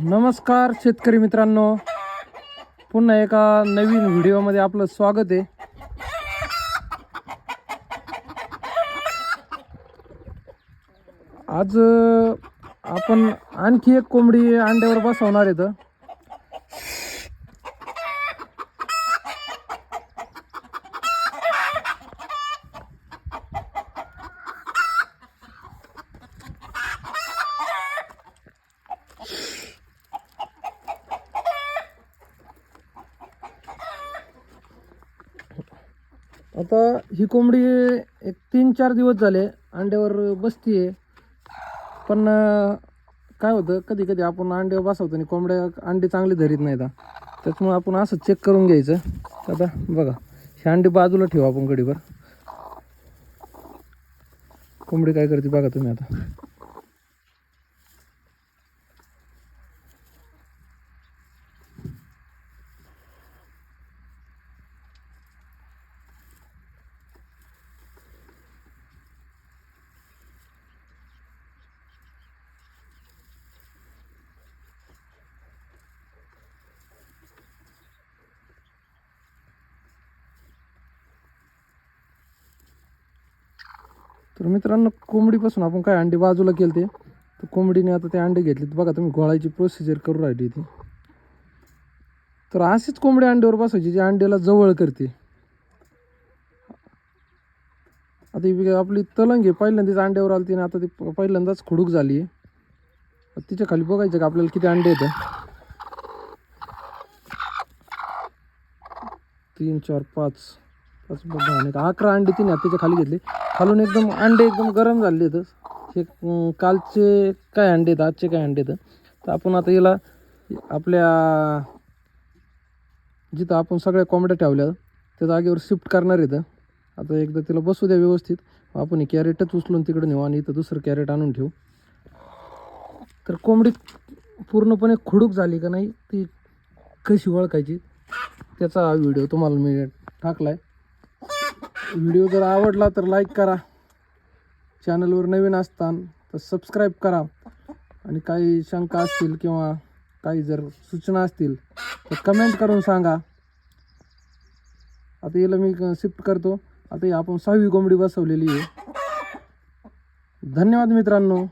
नमस्कार शेतकरी मित्रांनो. पुन्हा एका नवीन व्हिडिओमध्ये आपलं स्वागत आहे. आज आपण आणखी एक कोंबडी अंड्यावर बसवणार आहेत. आता ही कोंबडी एक तीन चार दिवस झाले अंड्यावर बसती आहे. पण काय होतं कधी कधी आपण अंड्यावर बसवतो आणि कोंबड्या अंडे चांगले धरीत नाही आता त्याच्यामुळे आपण असं चेक करून घ्यायचं. आता बघा हे अंडे बाजूला ठेवू आपण गडीवर कोंबडी काय करते बघा तुम्ही आता. तर मित्रांनो कोंबडीपासून आपण काय अंडे बाजूला केले ते तर कोंबडीने आता ते अंडे घेतलेत. बघा तुम्ही घोळायची प्रोसिजर करू राहिली ती. तर अशीच कोंबडी अंड्यावर बसायची जी अंड्याला जवळ करते. आता आपली तलंग आहे. पहिल्यांदाच अंड्यावर आली आणि आता ती पहिल्यांदाच खुडूक झाली आहे. तिच्या खाली बघायचं का आपल्याला किती अंडे येतं? तीन चार पाच. पाच बघा आणि अकरा अंडे तिने तिच्या खाली घेतले. खालून एकदम अंडे एकदम गरम झाले आहेत. हे कालचे काय अंडे आहेत आजचे काय अंडे आहेत? तर आपण आता याला आपल्या जिथं आपण सगळ्या कोंबड्या ठेवल्या त्या जागेवर शिफ्ट करणार आहेत. आता एकदा तिला बसू द्या व्यवस्थित. आपण हे कॅरेटच उचलून तिकडे नेऊ आणि इथं दुसरं कॅरेट आणून ठेवू. तर कोंबडी पूर्णपणे खुडूक झाली का नाही ती कशी ओळखायची त्याचा हा व्हिडिओ तुम्हाला मी टाकला आहे व्हिडिओ जर आवडला तर लाईक करा. चॅनलवर नवीन असतान तर सबस्क्राईब करा. आणि काही शंका असतील किंवा काही जर सूचना असतील तर कमेंट करून सांगा. आता याला मी शिफ्ट करतो. आता ही आपण सहावी कोंबडी बसवलेली आहे. धन्यवाद मित्रांनो.